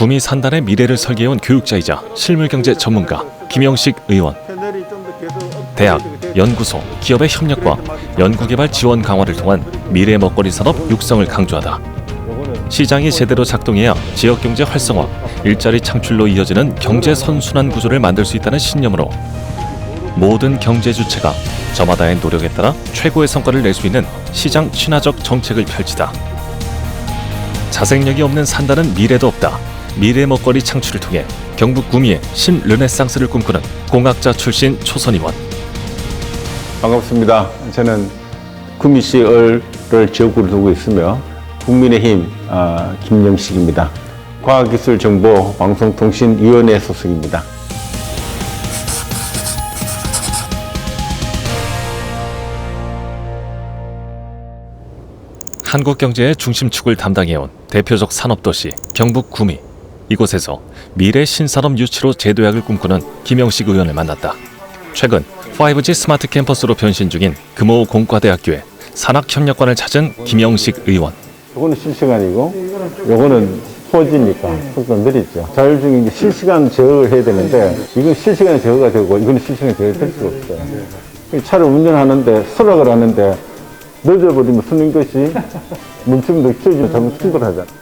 구미 산단의 미래를 설계해온 교육자이자 실물경제 전문가 김영식 의원. 대학, 연구소, 기업의 협력과 연구개발 지원 강화를 통한 미래 먹거리 산업 육성을 강조하다. 시장이 제대로 작동해야 지역 경제 활성화, 일자리 창출로 이어지는 경제 선순환 구조를 만들 수 있다는 신념으로 모든 경제 주체가 저마다의 노력에 따라 최고의 성과를 낼 수 있는 시장 친화적 정책을 펼치다. 자생력이 없는 산다는 미래도 없다. 미래 먹거리 창출을 통해 경북 구미의 신르네상스를 꿈꾸는 공학자 출신 초선 의원. 반갑습니다. 저는 구미시 을을 지역구로 두고 있으며 국민의힘 아, 김영식입니다. 과학기술정보방송통신위원회 소속입니다. 한국 경제의 중심축을 담당해온 대표적 산업도시 경북 구미. 이곳에서 미래 신산업 유치로 제도약을 꿈꾸는 김영식 의원을 만났다. 최근 5G 스마트 캠퍼스로 변신 중인 금호 공과대학교의 산학협력관을 찾은 김영식 의원. 이거는 실시간이고, 이거는 4G니까 속도 느리죠. 자율 중에 이제 실시간 제어를 해야 되는데, 이건 실시간 제어가 되고, 이거는 실시간 제어가 될 수가 없어요. 이 차를 운전하는데, 수락을 하는데, 늦어버리면 쓰는 것이 멈추면 키워지면 잘못 충돌하잖아.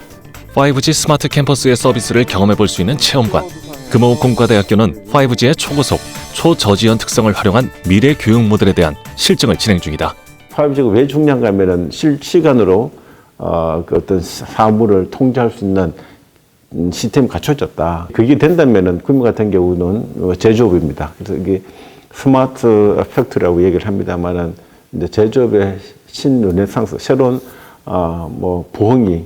5G 스마트 캠퍼스의 서비스를 경험해 볼 수 있는 체험관. 금호 공과대학교는 5G의 초고속, 초저지연 특성을 활용한 미래 교육 모델에 대한 실증을 진행 중이다. 5G가 왜 중요한가 하면은 실시간으로 어, 그 어떤 사물을 통제할 수 있는 음, 시스템이 갖춰졌다. 그게 된다면은 구미 같은 경우는 어, 제조업입니다. 그래서 이게 스마트 팩토리라고 얘기를 합니다만은 이제 제조업의 신르네상스, 새로운 어, 뭐 부흥이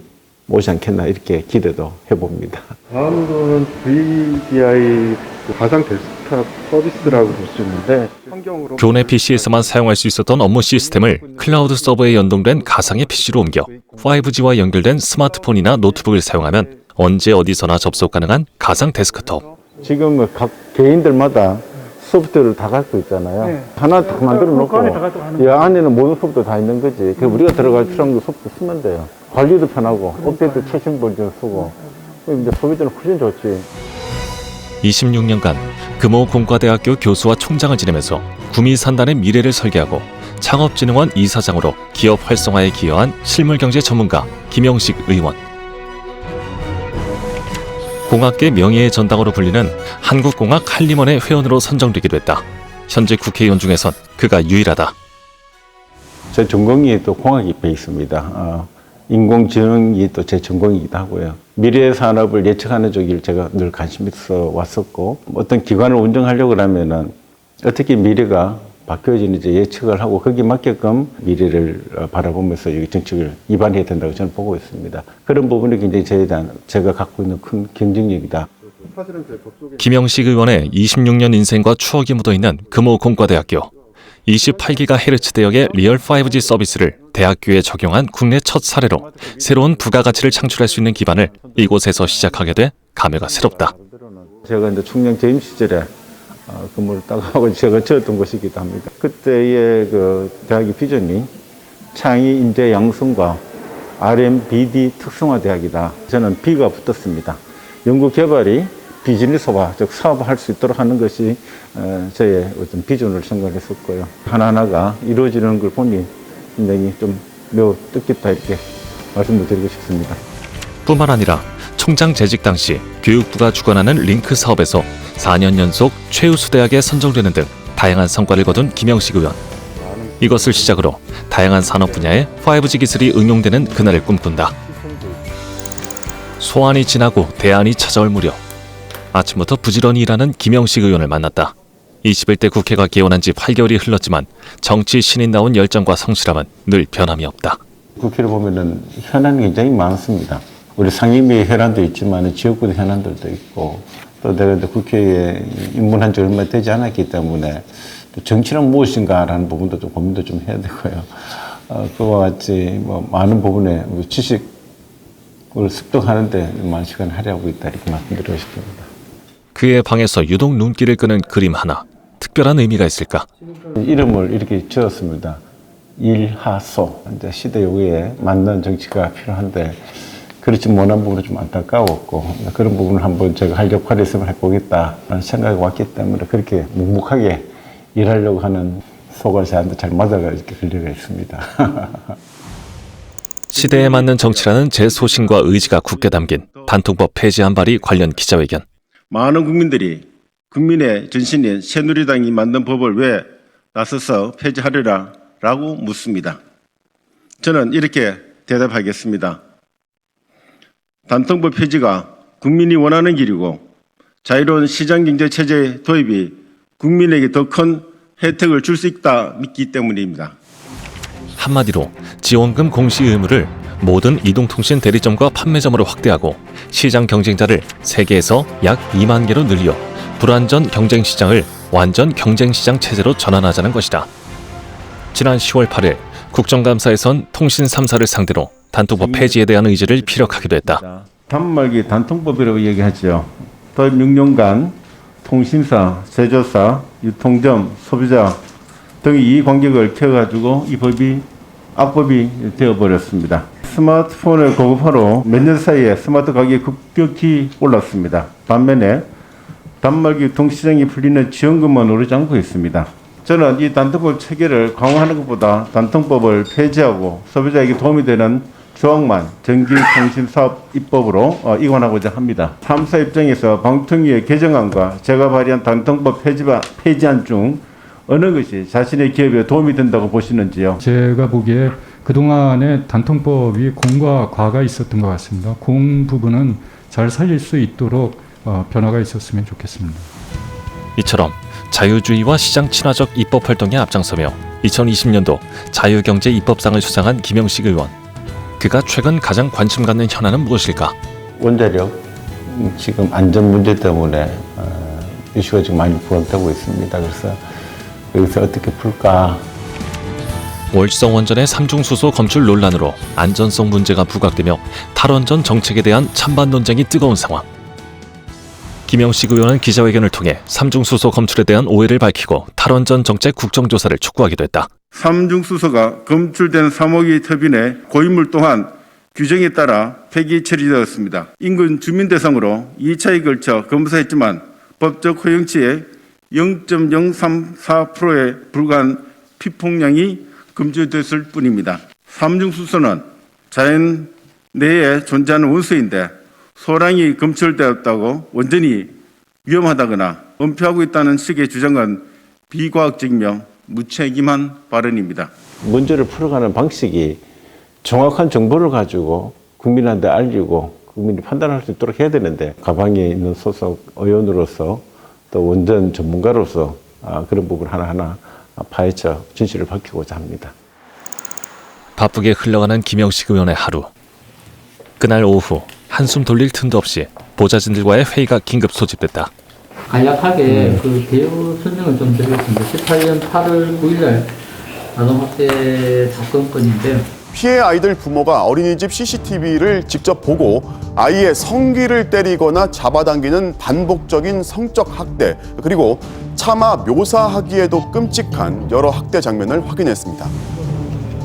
오지 않겠나 이렇게 기대도 해봅니다. 다음으로는 VDI 그 가상 데스크탑 서비스라고 볼 수 있는데 환경으로 교내 PC에서만 사용할 수 있었던 업무 시스템을 클라우드 서버에 연동된 가상의 PC로 옮겨 5G와 연결된 스마트폰이나 노트북을 사용하면 언제 어디서나 접속 가능한 가상 데스크톱. 지금 은각 개인들마다 소프트웨어를 다 갖고 있잖아요. 하나 딱 만들어 놓고 이 안에는 모든 소프트 다 있는 거지. 그 우리가 들어갈 필요한 그 소프트 쓰면 돼요. 관리도 편하고 업데이트 최신 버전 쓰고 그럼 이제 소비자는 훨씬 좋지. 26년간 금호 공과대학교 교수와 총장을 지내면서 구미 산단의 미래를 설계하고 창업진흥원 이사장으로 기업 활성화에 기여한 실물경제 전문가 김영식 의원. 공학계 명예의 전당으로 불리는 한국공학 한림원의 회원으로 선정되기도 했다. 현재 국회의원 중에선 그가 유일하다. 제 전공이 또 공학이 베이스입니다. 어, 인공지능이 또 제 전공이기도 하고요. 미래 산업을 예측하는 쪽을 제가 늘 관심 있어 왔었고 어떤 기관을 운영하려고 하면은 어떻게 미래가 바뀌어지는지 예측을 하고 거기에 맞게끔 미래를 어, 바라보면서 이 정책을 입안해야 된다고 저는 보고 있습니다. 그런 부분이 굉장히 저에 대한 제가 갖고 있는 큰 경쟁력이다. 김영식 의원의 26년 인생과 추억이 묻어있는 금호 공과대학교. 28GHz 대역의 리얼 5G 서비스를 대학교에 적용한 국내 첫 사례로 새로운 부가가치를 창출할 수 있는 기반을 이곳에서 시작하게 돼 감회가 새롭다. 제가 이제 충남 재임 시절에 어, 근무를 딱 하고 제가 지었던 곳이기도 합니다. 그때의 그 대학의 비전이 창의 인재 양성과 R&BD 특성화 대학이다. 저는 B가 붙었습니다. 연구 개발이 비즈니스화, 즉 사업화할 수 있도록 하는 것이 어, 저의 어떤 비전을 생각했었고요. 하나하나가 이루어지는 걸 보니 굉장히 좀 매우 뜻깊다 이렇게 말씀을 드리고 싶습니다. 뿐만 아니라 총장 재직 당시 교육부가 주관하는 링크 사업에서 4년 연속 최우수 대학에 선정되는 등 다양한 성과를 거둔 김영식 의원. 이것을 시작으로 다양한 산업 분야에 5G 기술이 응용되는 그날을 꿈꾼다. 소환이 지나고 대안이 찾아올 무렵 아침부터 부지런히 일하는 김영식 의원을 만났다. 21대 국회가 개원한 지 8개월이 흘렀지만 정치 신인다운 열정과 성실함은 늘 변함이 없다. 국회를 보면은 현안이 굉장히 많습니다. 우리 상임위 현안도 있지만 지역구도 현안들도 있고 또 내가 국회에 입문한 지 얼마 되지 않았기 때문에 또 정치란 무엇인가라는 부분도 좀 고민도 좀 해야 되고요. 어, 그와 같이 뭐 많은 부분에 지식을 습득하는데 많은 시간을 할애하고 있다 이렇게 말씀드리고 싶습니다. 그의 방에서 유독 눈길을 끄는 그림 하나. 특별한 의미가 있을까? 이름을 이렇게 지었습니다. 일하소. 이제 시대 요구에 맞는 정치가 필요한데 그렇지 못한 부분은 좀 안타까웠고 그런 부분을 한번 제가 할 역할이 있으면 해보겠다라는 생각이 왔기 때문에 그렇게 묵묵하게 일하려고 하는 저한테 잘 맞아가 이렇게 걸려가 있습니다. 시대에 맞는 정치라는 제 소신과 의지가 굳게 담긴 단통법 폐지안 발의 관련 기자회견. 많은 국민들이 국민의 전신인 새누리당이 만든 법을 왜 나서서 폐지하려라 라고 묻습니다. 저는 이렇게 대답하겠습니다. 단통법 폐지가 국민이 원하는 길이고 자유로운 시장경제 체제 도입이 국민에게 더 큰 혜택을 줄 수 있다 믿기 때문입니다. 한마디로 지원금 공시 의무를 모든 이동통신 대리점과 판매점으로 확대하고 시장 경쟁자를 세계에서 약 2만 개로 늘려 불완전 경쟁 시장을 완전 경쟁 시장 체제로 전환하자는 것이다. 지난 10월 8일 국정감사에선 통신 3사를 상대로 단통법 폐지에 대한 의지를 피력하기도 했다. 단말기 단통법이라고 얘기하죠. 도입 6년간 통신사, 제조사, 유통점, 소비자 등이 이 관계를 켜가지고 이 법이 악법이 되어버렸습니다. 스마트폰을 공급하러 몇년 사이에 스마트 가격이 급격히 올랐습니다. 반면에 단말기 유통시장이 풀리는 지원금만 오르지 않고 있습니다. 저는 이 단통법 체계를 강화하는 것보다 단통법을 폐지하고 소비자에게 도움이 되는 조항만 전기통신사업 입법으로 어, 이관하고자 합니다. 3사 입장에서 방통위의 개정안과 제가 발의한 단통법 폐지안, 폐지안 중 어느 것이 자신의 기업에 도움이 된다고 보시는지요? 제가 보기에 그동안의 단통법이 공과 과가 있었던 것 같습니다. 공 부분은 잘 살릴 수 있도록 어, 변화가 있었으면 좋겠습니다. 이처럼 자유주의와 시장 친화적 입법 활동에 앞장서며 2020년도 자유경제 입법상을 수상한 김영식 의원. 그가 최근 가장 관심 갖는 현안은 무엇일까? 원자력 음, 지금 안전 문제 때문에 어, 이슈가 지금 많이 부각되고 있습니다. 그래서 여기서 어떻게 풀까 월성 원전의 삼중수소 검출 논란으로 안전성 문제가 부각되며 탈원전 정책에 대한 찬반 논쟁이 뜨거운 상황. 김영식 의원은 기자회견을 통해 삼중수소 검출에 대한 오해를 밝히고 탈원전 정책 국정조사를 촉구하기도 했다. 삼중수소가 검출된 3호기 터빈의 고인물 또한 규정에 따라 폐기 처리되었습니다. 인근 주민 대상으로 2차에 걸쳐 검사했지만 법적 허용치의 0.034%에 불과한 피폭량이 검출됐을 뿐입니다. 삼중수소는 자연 내에 존재하는 원소인데 소량이 검출되었다고 완전히 위험하다거나 은폐하고 있다는 식의 주장은 비과학적이며 무책임한 발언입니다. 문제를 풀어가는 방식이 정확한 정보를 가지고 국민한테 알리고 국민이 판단할 수 있도록 해야 되는데 가방에 있는 소속 의원으로서 또 원전 전문가로서 아, 그런 부분 하나하나 파헤쳐 진실을 밝히고자 합니다. 바쁘게 흘러가는 김영식 의원의 하루. 그날 오후 한숨 돌릴 틈도 없이 보좌진들과의 회의가 긴급 소집됐다. 간략하게 그 개요 설명을 좀 드리겠습니다. 18년 8월 9일날 아동학대 사건 건인데 피해 아이들 부모가 어린이집 CCTV를 직접 보고 아이의 성기를 때리거나 잡아당기는 반복적인 성적 학대 그리고 차마 묘사하기에도 끔찍한 여러 학대 장면을 확인했습니다.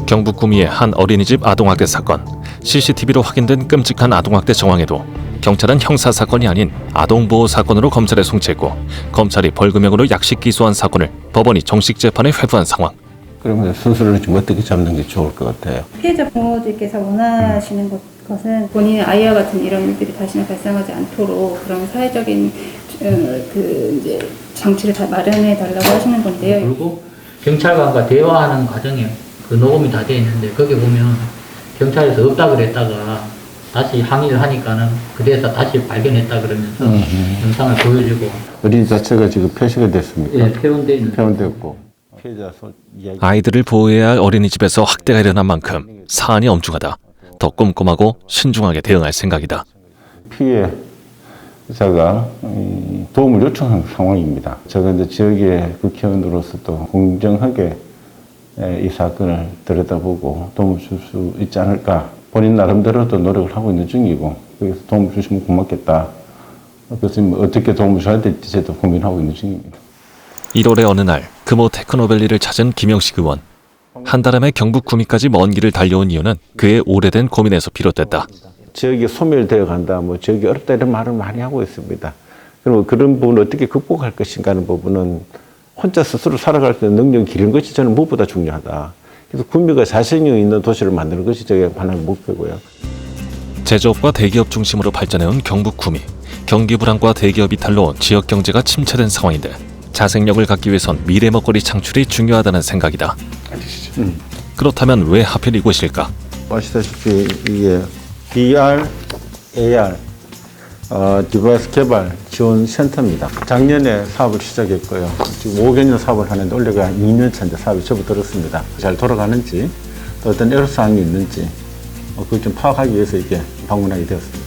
경북 구미의 한 어린이집 아동학대 사건. CCTV로 확인된 끔찍한 아동학대 정황에도 경찰은 형사 사건이 아닌 아동보호 사건으로 검찰에 송치했고 검찰이 벌금형으로 약식 기소한 사건을 법원이 정식 재판에 회부한 상황. 그러면 순서를 좀 어떻게 잡는 게 좋을 것 같아요. 피해자 부모들께서 원하시는 것, 것은 본인의 아이와 같은 이런 일들이 다시는 발생하지 않도록 그런 사회적인 어, 그 이제 장치를 다 마련해 달라고 하시는 건데요. 그리고 경찰관과 대화하는 과정에 그 녹음이 다 되어 있는데 거기 보면 경찰에서 없다 그랬다가 다시 항의를 하니까는 그래서 다시 발견했다 그러면서 영상을 보여주고 어린이 자체가 지금 표시가 됐습니까? 예, 표현되어 있는 표현됐고 아이들을 보호해야 할 어린이집에서 학대가 일어난 만큼 사안이 엄중하다. 더 꼼꼼하고 신중하게 대응할 생각이다. 피해자가 이, 도움을 요청한 상황입니다. 제가 이제 지역의 국회의원으로서 또 공정하게 에, 이 사건을 들여다보고 도움을 줄 수 있지 않을까. 본인 나름대로도 노력을 하고 있는 중이고, 그래서 도움을 주시면 고맙겠다. 그래서 뭐 어떻게 도움을 줘야 될지 저도 고민하고 있는 중입니다. 1월의 어느 날 금호 테크노밸리를 찾은 김영식 의원. 한달음에 경북 구미까지 먼 길을 달려온 이유는 그의 오래된 고민에서 비롯됐다. 지역이 소멸되어 간다, 뭐 지역이 어렵다 이런 말을 많이 하고 있습니다. 그럼 그런 부분을 어떻게 극복할 것인가 하는 부분은 혼자 스스로 살아갈 수 있는 능력을 기르는 것이 저는 무엇보다 중요하다. 그래서 구미가 자신이 있는 도시를 만드는 것이 저의 하나의 목표고요. 제조업과 대기업 중심으로 발전해온 경북 구미. 경기 불황과 대기업 이탈로 지역 경제가 침체된 상황인데 자생력을 갖기 위해선 미래 먹거리 창출이 중요하다는 생각이다. 그렇다면 왜 하필 이곳일까? 아시다시피 이게 VR, AR 어, 디바이스 개발 지원 센터입니다. 작년에 사업을 시작했고요. 지금 5개년 사업을 하는데 올해가 2년 차 이제 사업이 접어들었습니다. 잘 돌아가는지 또 어떤 애로사항이 있는지 어, 그걸 좀 파악하기 위해서 이게 방문하게 되었습니다.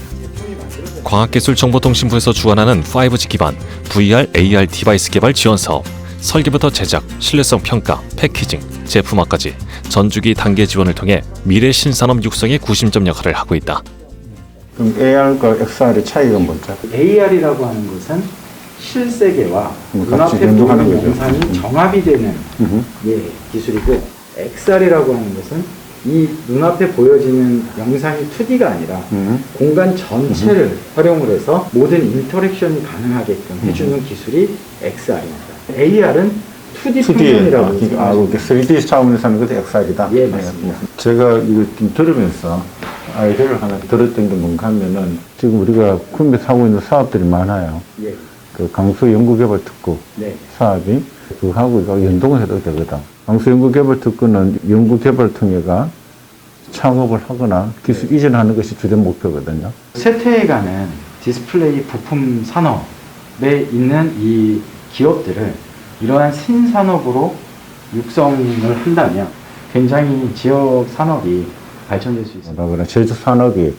과학기술정보통신부에서 주관하는 5G 기반 VR, AR 디바이스 개발 지원 사업, 설계부터 제작, 신뢰성 평가, 패키징, 제품화까지 전주기 단계 지원을 통해 미래 신산업 육성의 구심점 역할을 하고 있다. 그럼 AR과 XR의 차이가 뭐죠? AR이라고 하는 것은 실세계와 음, 같이 눈앞에 연동하는 거죠. 영상이 정합이 되는. 예, 기술이고 XR이라고 하는 것은 이 눈앞에 보여지는 영상이 2D가 아니라 음. 공간 전체를 활용을 해서 모든 인터랙션이 가능하게끔 해주는 기술이 XR입니다. AR은 2D 2D 표현이라고 아, 해서 아, 이렇게 3D 차원에서 하는 것도 XR이다. 예, 맞습니다. 제가 이거 좀 들으면서 아이디어를 하나 들었던 게 뭔가 하면은 지금 우리가 구매하고 있는 사업들이 많아요. 예, 그 강수 연구개발 특구 네, 사업이 그거하고 연동을 해도 되거든. 강수 연구개발 특구는 연구개발 통해가 창업을 하거나 기술 이전하는 것이 주된 목표거든요. 쇠퇴해가는 디스플레이 부품 산업에 있는 이 기업들을 이러한 신산업으로 육성을 한다면 굉장히 지역 산업이 발전될 수 있습니다. 그래 제조 산업이 예.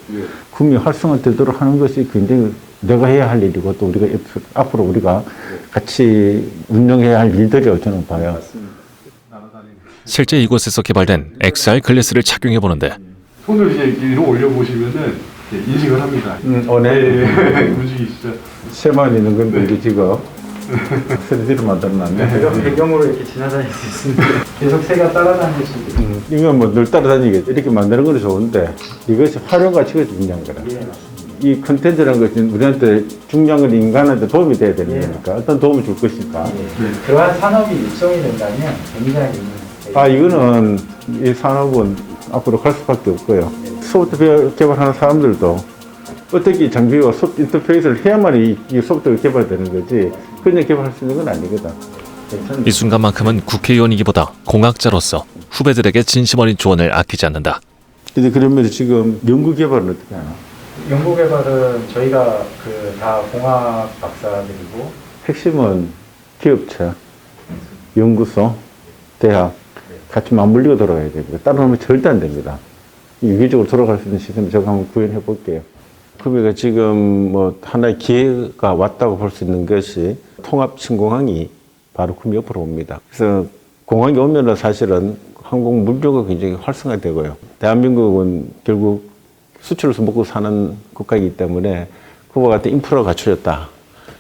구미 활성화되도록 하는 것이 굉장히 내가 해야 할 일이고 또 우리가 앞으로 우리가 같이 운영해야 할 일들이라고 저는 봐요. 실제 이곳에서 개발된 XR 글래스를 착용해 보는데 손을 이제 위로 올려보시면은 인식을 합니다. 음, 어, 네. 움직이시죠? 새만 있는 건데 이제 지금 3D로 만들어놨네. 제가 배경으로 이렇게 지나다닐 수 있습니다. 계속 새가 따라다닐 수 있게. 음, 이건 뭐 늘 따라다니겠죠. 이렇게 만드는 건 좋은데 이것이 활용 가치가 중요한 거라. 예. 이 컨텐츠라는 것이 우리한테 중요한 건 인간한테 도움이 돼야 되는 예. 거니까 어떤 도움을 줄 것인가. 그러한 산업이 육성이 된다면 굉장히 아 이거는 이 산업은 앞으로 갈 수밖에 없고요. 소프트웨어 개발하는 사람들도 어떻게 장비와 소프트 인터페이스를 해야만 이, 이 소프트웨어 개발되는 거지 그냥 개발할 수 있는 건 아니거든. 이 순간만큼은 국회의원이기보다 공학자로서 후배들에게 진심 어린 조언을 아끼지 않는다. 근데 그러면 지금 연구 개발은 어떻게 하나? 연구 개발은 저희가 그 다 공학 박사들이고 핵심은 기업체, 연구소, 대학 같이 맞물리고 돌아가야 됩니다. 따로 하면 절대 안 됩니다. 이 유기적으로 돌아갈 수 있는 시스템을 제가 한번 구현해 볼게요. 그러니까 지금 뭐 하나의 기회가 왔다고 볼 수 있는 것이 통합 신공항이 바로 구미 옆으로 옵니다. 그래서 공항이 오면은 사실은 항공 물류가 굉장히 활성화되고요. 대한민국은 결국 수출해서 먹고 사는 국가이기 때문에 그와 같은 인프라가 갖춰졌다.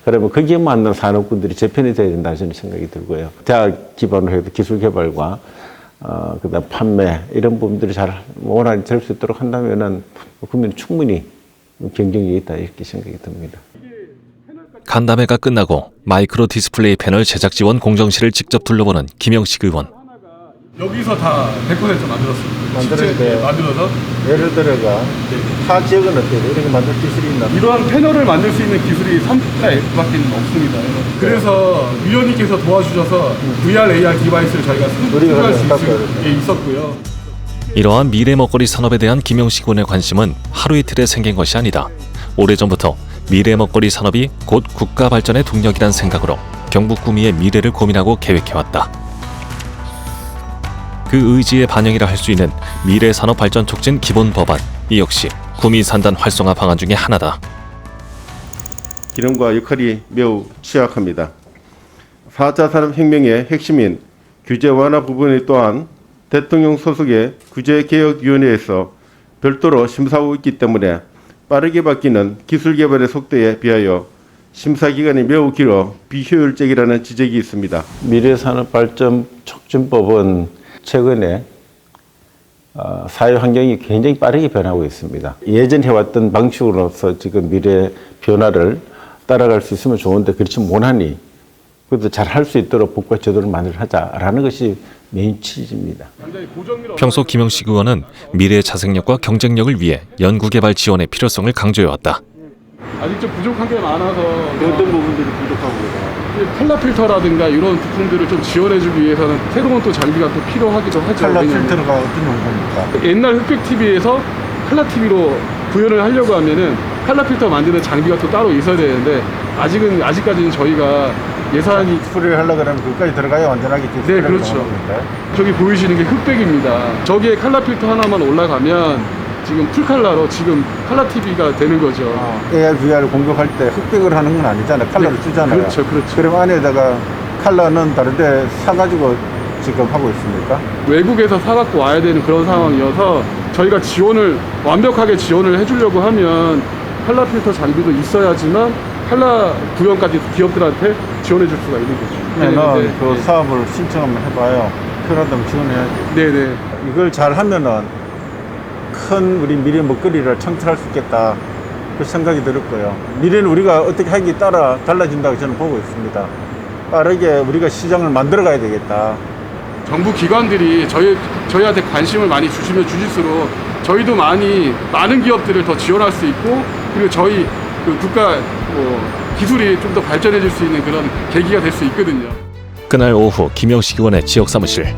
그러면 거기에 맞는 산업군들이 재편이 돼야 된다 저는 생각이 들고요. 대학 기반으로 해서 기술 개발과 어, 그다음 판매 이런 부분들이 잘 원활히 될 수 있도록 한다면은 국민은 충분히 경쟁력이 있다 이렇게 생각이 듭니다. 간담회가 끝나고 마이크로 디스플레이 패널 제작 지원 공정실을 직접 둘러보는 김영식 의원. 여기서 다 100% 만들었습니다. 만들었는데. 예, 만들어서 예를 들어가 타 지역은 어때요? 이렇게 만들 기술이 있나? 이러한 패널을 만들 수 있는 기술이 3가 F밖에 없습니다. 그래서 위원님께서 도와주셔서 VR, AR 디바이스를 저희가 우리가 수주할 수 갖다 있, 써야 예, 있었고요. 이러한 미래 먹거리 산업에 대한 김영식 의원의 관심은 하루 이틀에 생긴 것이 아니다. 오래전부터 미래 먹거리 산업이 곧 국가 발전의 동력이란 생각으로 경북 구미의 미래를 고민하고 계획해왔다. 그 의지의 반영이라 할 수 있는 미래 산업 발전 촉진 기본 법안 이 역시 구미 산단 활성화 방안 중의 하나다. 기능과 역할이 매우 취약합니다. 4차 산업혁명의 핵심인 규제 완화 부분이 또한 대통령 소속의 규제개혁위원회에서 별도로 심사하고 있기 때문에 빠르게 바뀌는 기술 개발의 속도에 비하여 심사 기간이 매우 길어 비효율적이라는 지적이 있습니다. 미래산업발전 촉진법은 최근에 어, 사회 환경이 굉장히 빠르게 변하고 있습니다. 예전 해왔던 방식으로서 지금 미래 변화를 따라갈 수 있으면 좋은데 그렇지 못하니 그래도 잘 할 수 있도록 법과 제도를 만들하자라는 것이 메인 취지입니다. 평소 김영식 의원은 미래의 자생력과 경쟁력을 위해 연구개발 지원의 필요성을 강조해왔다. 아직 좀 부족한 게 많아서 어떤 부분들이 부족하고 칼라 필터라든가 이런 부품들을 좀 지원해주기 위해서는 새로운 또 장비가 또 필요하기도 하죠. 칼라 왜냐면 필터가 어떤 용도입니까? 옛날 흑백 TV에서 칼라 TV로 구현을 하려고 하면은 칼라 필터 만드는 장비가 또 따로 있어야 되는데 아직은 아직까지는 저희가 예산이 수리를 하려고 그러면 그까지 들어가야 완전하게 네 그렇죠. 저기 보이시는 게 흑백입니다. 저기에 칼라 필터 하나만 올라가면 지금 풀 칼라로 지금 칼라 TV가 되는 거죠. AR, VR 공격할 때 흑백을 하는 건 아니잖아요. 칼라를 네, 쓰잖아요. 그렇죠, 그렇죠. 그럼 안에다가 칼라는 다른데 사가지고 지금 하고 있습니까? 외국에서 사갖고 와야 되는 그런 상황이어서 저희가 지원을 완벽하게 지원을 해주려고 하면 칼라 필터 장비도 있어야지만 칼라 구현까지 기업들한테 지원해 줄 수가 있는 거죠. 그러면 네, 그 네. 사업을 신청 한번 해봐요. 필요하다면 지원해야지. 네네. 이걸 잘 하면은 큰 우리 미래 먹거리를 창출할 수 있겠다. 그 생각이 들었고요. 미래는 우리가 어떻게 하기 따라 달라진다고 저는 보고 있습니다. 빠르게 우리가 시장을 만들어 가야 되겠다. 정부 기관들이 저희 저희한테 관심을 많이 주시면 주실수록 저희도 많이 많은 기업들을 더 지원할 수 있고 그리고 저희 그 국가 뭐 기술이 좀 더 발전해질 수 있는 그런 계기가 될 수 있거든요. 그날 오후 김영식 의원의 지역 사무실.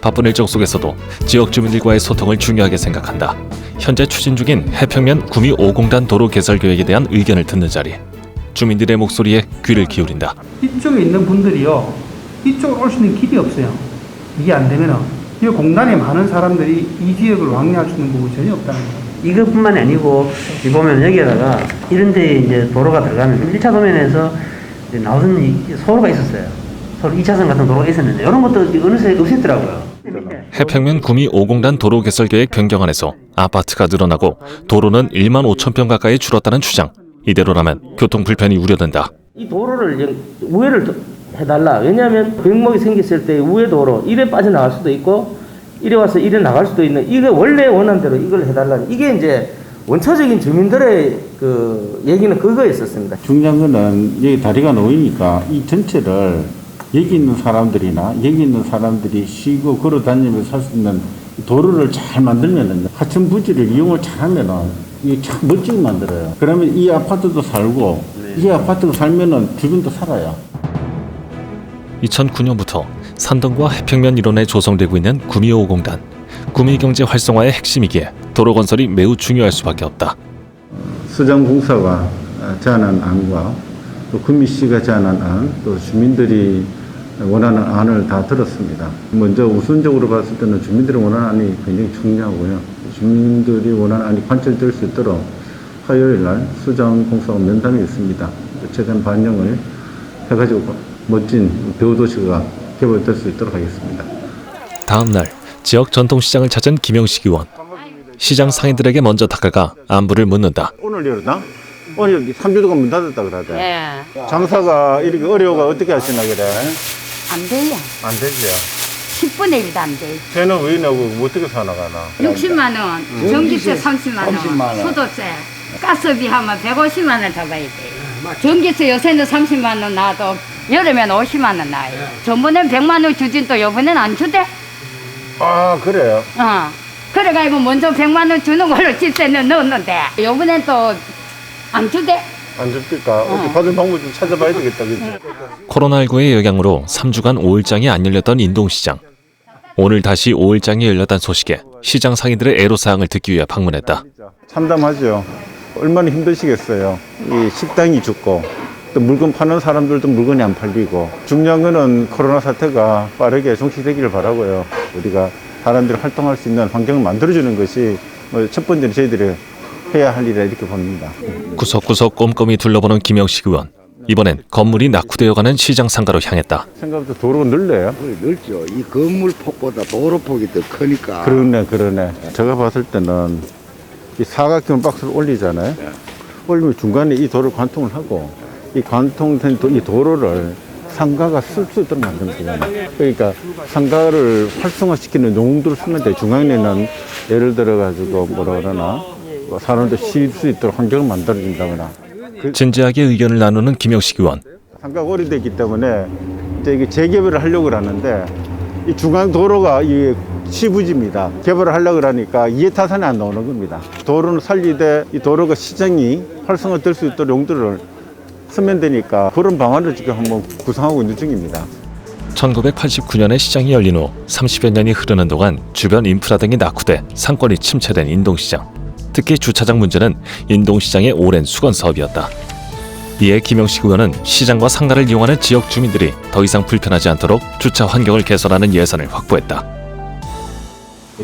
바쁜 일정 속에서도 지역 주민들과의 소통을 중요하게 생각한다. 현재 추진 중인 해평면 구미 5공단 도로 개설 계획에 대한 의견을 듣는 자리. 주민들의 목소리에 귀를 기울인다. 이쪽에 있는 분들이요 이쪽으로 올 수 있는 길이 없어요 이게 안 되면은 이 공단에 많은 사람들이 이 지역을 왕래할 수 있는 부분이 전혀 없다는 거예요 이것뿐만이 아니고 이 보면 여기에다가 이런 데 이제 도로가 들어가면 1차 도면에서 이 소로가 있었어요. 서로 2차선 같은 도로가 있었는데 이런 것도 어느새 없앴더라고요. 해평면 구미 5공단 도로 개설 계획 변경안에서 아파트가 늘어나고 도로는 1만 5천 평 가까이 줄었다는 주장. 이대로라면 교통 불편이 우려된다. 이 도로를 우회를 더 해달라. 왜냐하면 병목이 생겼을 때 우회 도로 이래 빠져나갈 수도 있고 이래 와서 이래 나갈 수도 있는 이게 원래 원한 대로 이걸 해달라. 이게 이제 원초적인 주민들의 그 얘기는 그거였었습니다. 중요한 거는 여기 다리가 놓이니까 이 전체를 여기 있는 사람들이나 여기 있는 사람들이 쉬고 걸어 다니면서 살 수 있는 도로를 잘 만들면은 하천 부지를 이용을 잘하면은 이게 참 멋지게 만들어요. 그러면 이 아파트도 살고 이 아파트가 살면은 주변도 살아요. 2009년부터 산동과 해평면 일원에 조성되고 있는 구미 5공단. 구미 경제 활성화의 핵심이기에 도로 건설이 매우 중요할 수밖에 없다. 수장공사가 제안한 안과 또 구미시가 제안한 안, 또 주민들이 원하는 안을 다 들었습니다. 먼저 우선적으로 봤을 때는 주민들이 원하는 안이 굉장히 중요하고요. 주민들이 원하는 안이 관철될 수 있도록 화요일 날 수장 공사가 면담이 있습니다. 최대한 반영을 해가지고 멋진 배우 도시가 개발될 수 있도록 하겠습니다. 다음 날 지역 전통시장을 찾은 김영식 의원. 시장 상인들에게 먼저 다가가 안부를 묻는다. 오늘 열었나? 오늘 3주 동안 문 닫았다 그러대. 예, 장사가 이렇게 어려워가 어떻게 하시나 그래? 안 돼요. 안 되지요. 10분의 1도 안 돼. 쟤는 왜 나고 어떻게 사나가나? 60만 원, 전기세 30만 원, 수도세, 가스비 하면 150만 원 잡아야 돼. 전기세 요새는 30만 원 나도 여름엔 50만 원 나요. 전번엔 100만 원 주진 또 요번엔 안 주대. 아 그래요? 어. 그래가지고 먼저 100만 원 주는 걸로 집세는 넣었는데 요번엔 또 안 주대. 안 줍니까? 어떻게 받을 방법 좀 찾아봐야 되겠다, 그지? 코로나19의 영향으로 3주간 5일장이 안 열렸던 인동시장. 오늘 다시 5일장이 열렸다는 소식에 시장 상인들의 애로사항을 듣기 위해 방문했다. 참담하죠. 얼마나 힘드시겠어요. 이 식당이 죽고 또 물건 파는 사람들도 물건이 안 팔리고 중요한 거는 코로나 사태가 빠르게 종식되기를 바라고요. 우리가 사람들이 활동할 수 있는 환경을 만들어주는 것이 뭐첫 번째로 저희들이 해야 할 일이라 이렇게 봅니다. 구석구석 꼼꼼히 둘러보는 김영식 의원. 이번엔 건물이 낙후되어가는 시장 상가로 향했다. 생각보다 도로가 늘려요. 넓죠. 이 건물 폭보다 도로 폭이 더 크니까. 그러네, 그러네. 제가 봤을 때는 이 사각형 박스를 올리잖아요. 올리면 중간에 이 도를 관통을 하고 이 관통된 도- 이 도로를 상가가 쓸 수 있도록 만드는 거잖아요. 그러니까 상가를 활성화시키는 용도를 쓰면 돼. 중앙에는 예를 들어가지고 뭐라 그러나 뭐 사람들 쉴 수 있도록 환경을 만들어준다거나. 그 진지하게 의견을 나누는 김영식 의원. 상가가 오래됐기 때문에 이제 이게 재개발을 하려고 하는데 이 중앙 도로가 이 시부지입니다. 개발을 하려고 하니까 이해타산이 안 나오는 겁니다. 도로는 살리되 이 도로가 시장이 활성화될 수 있도록 용도를 쓰면 되니까 그런 방안을 지금 한번 구상하고 있는 중입니다. 1989년에 시장이 열린 후 30여 년이 흐르는 동안 주변 인프라 등이 낙후돼 상권이 침체된 인동시장. 특히 주차장 문제는 인동시장의 오랜 수건 사업이었다. 이에 김영식 의원은 시장과 상가를 이용하는 지역 주민들이 더 이상 불편하지 않도록 주차 환경을 개선하는 예산을 확보했다.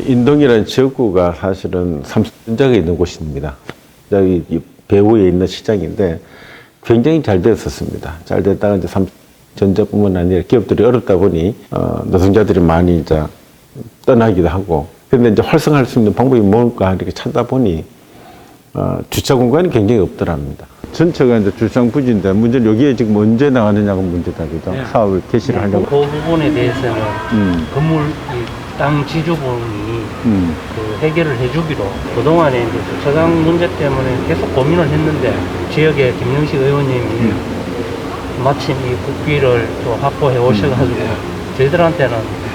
인동이라는 지역구가 사실은 삼성전자가 있는 곳입니다. 여기 이 배후에 있는 시장인데 굉장히 잘 됐었습니다. 잘 됐다가 이제 삼성전자뿐만 아니라 기업들이 어렵다 보니 어, 노동자들이 많이 이제 떠나기도 하고 근데 이제 활성화할 수 있는 방법이 뭘까 이렇게 찾다 보니 어, 주차 공간이 굉장히 없더랍니다. 전체가 이제 주차장 부지인데 문제는 여기에 지금 언제 나가느냐가 문제다 그죠? 네. 사업을 개시를 하려고. 그 부분에 대해서는 음, 건물 이땅 지주분이 음. 그 해결을 해주기로 그동안에 이제 주차장 문제 때문에 계속 고민을 했는데 지역의 김영식 의원님이 마침 이 국비를 또 확보해 오셔가지고 저희들한테는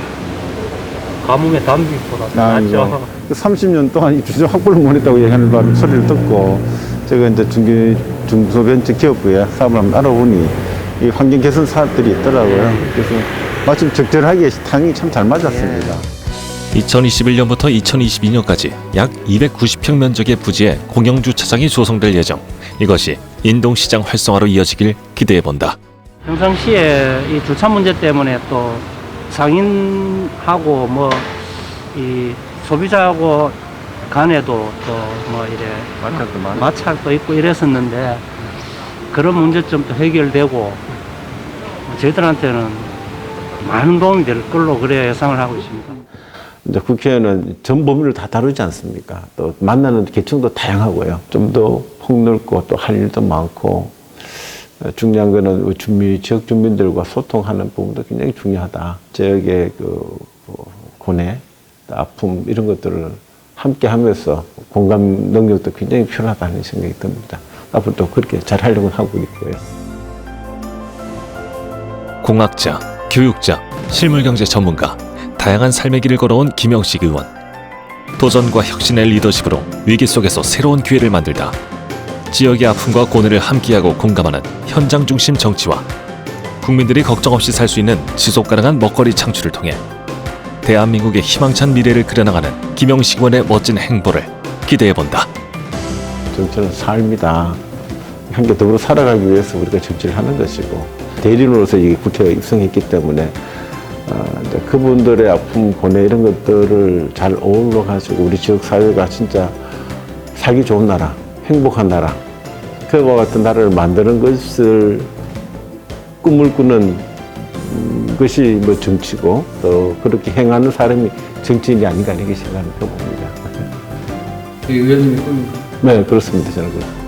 가뭄의 단비보다 더 아, 낫죠. 이거 30년 동안 이 주점 확보를 못했다고 얘기하는 바를 소리를 듣고 제가 이제 중기 중소벤처 기업부에 사업을 한번 알아보니 이 환경 개선 사업들이 있더라고요. 그래서 마침 적절하게 타이밍이 참 잘 맞았습니다. 2021년부터 2022년까지 약 290평 면적의 부지에 공영 주차장이 조성될 예정. 이것이 인동 시장 활성화로 이어지길 기대해 본다. 평상시에 이 주차 문제 때문에 또 상인하고 뭐 이 소비자하고 간에도 또 뭐 이래 마찰도 많아. 마찰도 있고 이랬었는데 그런 문제점도 해결되고 저희들한테는 많은 도움이 될 걸로 그래 예상을 하고 있습니다. 이제 국회의원은 전 범위를 다 다루지 않습니까? 또 만나는 계층도 다양하고요. 좀 더 폭넓고 또 할 일도 많고 어, 중요한 거는 주민, 지역 주민들과 소통하는 부분도 굉장히 중요하다. 지역의 그 뭐, 고뇌, 또 아픔 이런 것들을 함께 하면서 공감 능력도 굉장히 필요하다는 생각이 듭니다. 앞으로도 그렇게 잘 하려고 하고 있고요. 공학자, 교육자, 실물경제 전문가, 다양한 삶의 길을 걸어온 김영식 의원. 도전과 혁신의 리더십으로 위기 속에서 새로운 기회를 만들다. 지역의 아픔과 고뇌를 함께하고 공감하는 현장 중심 정치와 국민들이 걱정 없이 살 수 있는 지속 가능한 먹거리 창출을 통해 대한민국의 희망찬 미래를 그려나가는 김영식 의원의 멋진 행보를 기대해 본다. 정치는 삶이다. 함께 더불어 살아가기 위해서 우리가 정치를 하는 것이고 대리인으로서 이 국회에 입성했기 때문에 어, 그분들의 아픔, 고뇌 이런 것들을 잘 어울러 가지고 우리 지역 사회가 진짜 살기 좋은 나라, 행복한 나라, 그와 같은 나라를 만드는 것을 꿈을 꾸는 음, 것이 뭐 정치고 또 그렇게 행하는 사람이 정치인이 아닌가 이렇게 생각을 해봅니다. 의원님의 꿈입니다. 네, 그렇습니다. 저는 그렇습니다.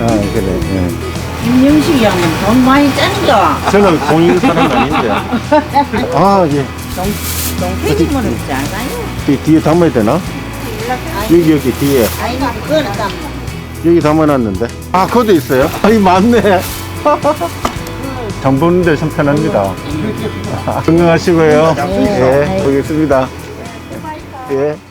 아, 그래. 예. 김영식이 형은 돈 많이 짠겨. 저는 돈 있는 사람 아닌데. 아, 예. 동태기만 없지 않아요? 뒤, 뒤에 담아야 되나? 여기, 여기, 뒤에. 아이고, 그거는 땀. 여기 담아놨는데. 아, 그것도 있어요? 아이, 맞네. 장 보는데 참 편합니다. 건강하시고요. 예, 보겠습니다. 예.